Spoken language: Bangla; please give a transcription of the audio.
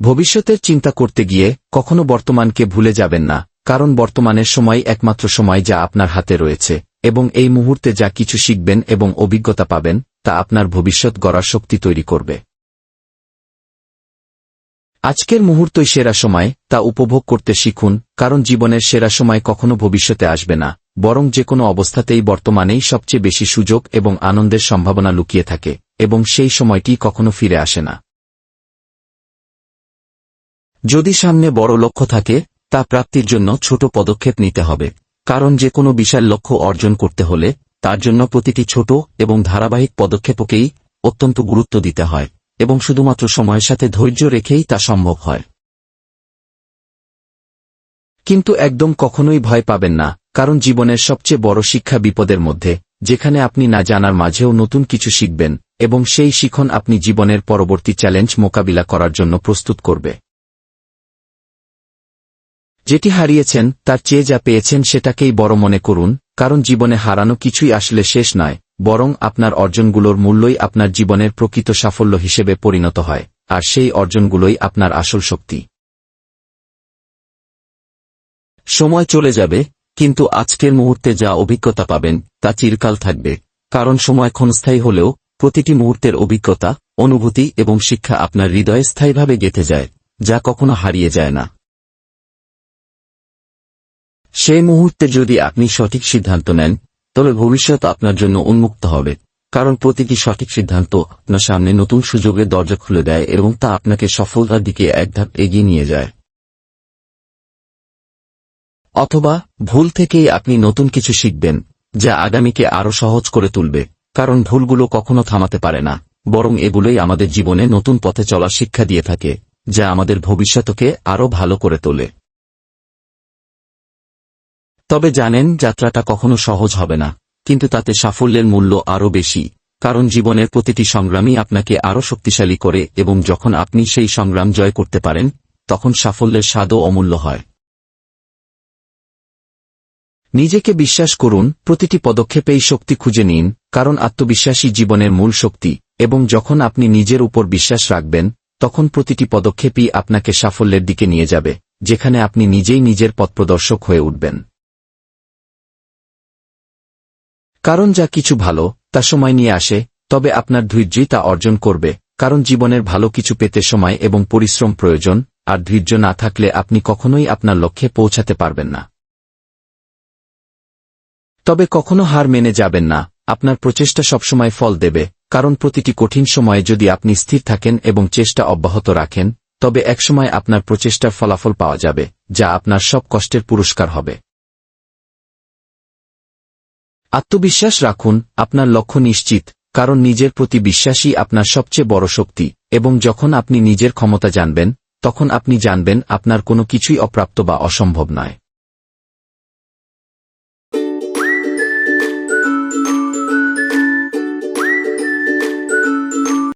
ভবিষ্যতের চিন্তা করতে গিয়ে কখনো বর্তমানকে ভুলে যাবেন না, কারণ বর্তমানের সময় একমাত্র সময় যা আপনার হাতে রয়েছে, এবং এই মুহূর্তে যা কিছু শিখবেন এবং অভিজ্ঞতা পাবেন, তা আপনার ভবিষ্যৎ গড়ার শক্তি তৈরি করবে। আজকের মুহূর্তই সেরা সময়, তা উপভোগ করতে শিখুন, কারণ জীবনের সেরা সময় কখনো ভবিষ্যতে আসবে না, বরং যে কোনো অবস্থাতেই বর্তমানেই সবচেয়ে বেশি সুযোগ এবং আনন্দের সম্ভাবনা লুকিয়ে থাকে, এবং সেই সময়টি কখনো ফিরে আসে না। যদি সামনে বড় লক্ষ্য থাকে, তা প্রাপ্তির জন্য ছোট পদক্ষেপ নিতে হবে। কারণ যে কোনো বিশাল লক্ষ্য অর্জন করতে হলে, তার জন্য প্রতিটি ছোট এবং ধারাবাহিক পদক্ষেপকেই অত্যন্ত গুরুত্ব দিতে হয়, এবং শুধুমাত্র সময়ের সাথে ধৈর্য রেখেই তা সম্ভব হয়। কিন্তু একদম কখনোই ভয় পাবেন না, কারণ জীবনের সবচেয়ে বড় শিক্ষা বিপদের মধ্যে, যেখানে আপনি না জানার মাঝেও নতুন কিছু শিখবেন, এবং সেই শিখন আপনি জীবনের পরবর্তী চ্যালেঞ্জ মোকাবিলা করার জন্য প্রস্তুত করবে। যেটি হারিয়েছেন, তার চেয়ে যা পেয়েছেন সেটাকেই বড় মনে করুন, কারণ জীবনে হারানো কিছুই আসলে শেষ নয়, বরং আপনার অর্জনগুলোর মূল্যই আপনার জীবনের প্রকৃত সাফল্য হিসেবে পরিণত হয়, আর সেই অর্জনগুলোই আপনার আসল শক্তি। সময় চলে যাবে, কিন্তু আজকের মুহূর্তে যা অভিজ্ঞতা পাবেন, তা চিরকাল থাকবে, কারণ সময় ক্ষণস্থায়ী হলেও, প্রতিটি মুহূর্তের অভিজ্ঞতা, অনুভূতি এবং শিক্ষা আপনার হৃদয়ে স্থায়ীভাবে গেঁথে যায়, যা কখনো হারিয়ে যায় না। সেই মুহূর্তে যদি আপনি সঠিক সিদ্ধান্ত নেন, তবে ভবিষ্যৎ আপনার জন্য উন্মুক্ত হবে। কারণ প্রতিটি সঠিক সিদ্ধান্ত আপনার সামনে নতুন সুযোগের দরজা খুলে দেয় এবং তা আপনাকে সফলতার দিকে এক ধাপ এগিয়ে নিয়ে যায়। অথবা, ভুল থেকেই আপনি নতুন কিছু শিখবেন, যা আগামীকে আরও সহজ করে তুলবে। কারণ ভুলগুলো কখনো থামাতে পারে না, বরং এগুলোই আমাদের জীবনে নতুন পথে চলার শিক্ষা দিয়ে থাকে, যা আমাদের ভবিষ্যতকে আরও ভালো করে তোলে। তবে জানেন, যাত্রাটা কখনো সহজ হবে না। কিন্তু তাতে সাফল্যের মূল্য আরও বেশি। কারণ জীবনের প্রতিটি সংগ্রামই আপনাকে আরও শক্তিশালী করে এবং যখন আপনি সেই সংগ্রাম জয় করতে পারেন, তখন সাফল্যের স্বাদও অমূল্য হয়। নিজেকে বিশ্বাস করুন, প্রতিটি পদক্ষেপেই শক্তি খুঁজে নিন, কারণ আত্মবিশ্বাসী জীবনের মূল শক্তি, এবং যখন আপনি নিজের উপর বিশ্বাস রাখবেন, তখন প্রতিটি পদক্ষেপই আপনাকে সাফল্যের দিকে নিয়ে যাবে, যেখানে আপনি নিজেই নিজের পথপ্রদর্শক হয়ে উঠবেন। কারণ যা কিছু ভালো, তা সময় নিয়ে আসে, তবে আপনার ধৈর্যই তা অর্জন করবে, কারণ জীবনের ভালো কিছু পেতে সময় এবং পরিশ্রম প্রয়োজন, আর ধৈর্য না থাকলে আপনি কখনোই আপনার লক্ষ্যে পৌঁছাতে পারবেন না। তবে কখনো হার মেনে যাবেন না, আপনার প্রচেষ্টা সবসময় ফল দেবে, কারণ প্রতিটি কঠিন সময়ে যদি আপনি স্থির থাকেন এবং চেষ্টা অব্যাহত রাখেন, তবে একসময় আপনার প্রচেষ্টার ফলাফল পাওয়া যাবে, যা আপনার সব কষ্টের পুরস্কার হবে। আত্মবিশ্বাস রাখুন, আপনার লক্ষ্য নিশ্চিত, কারণ নিজের প্রতি বিশ্বাসই আপনার সবচেয়ে বড় শক্তি, এবং যখন আপনি নিজের ক্ষমতা জানবেন, তখন আপনি জানবেন আপনার কোনো কিছুই অপ্রাপ্ত বা অসম্ভব নয়।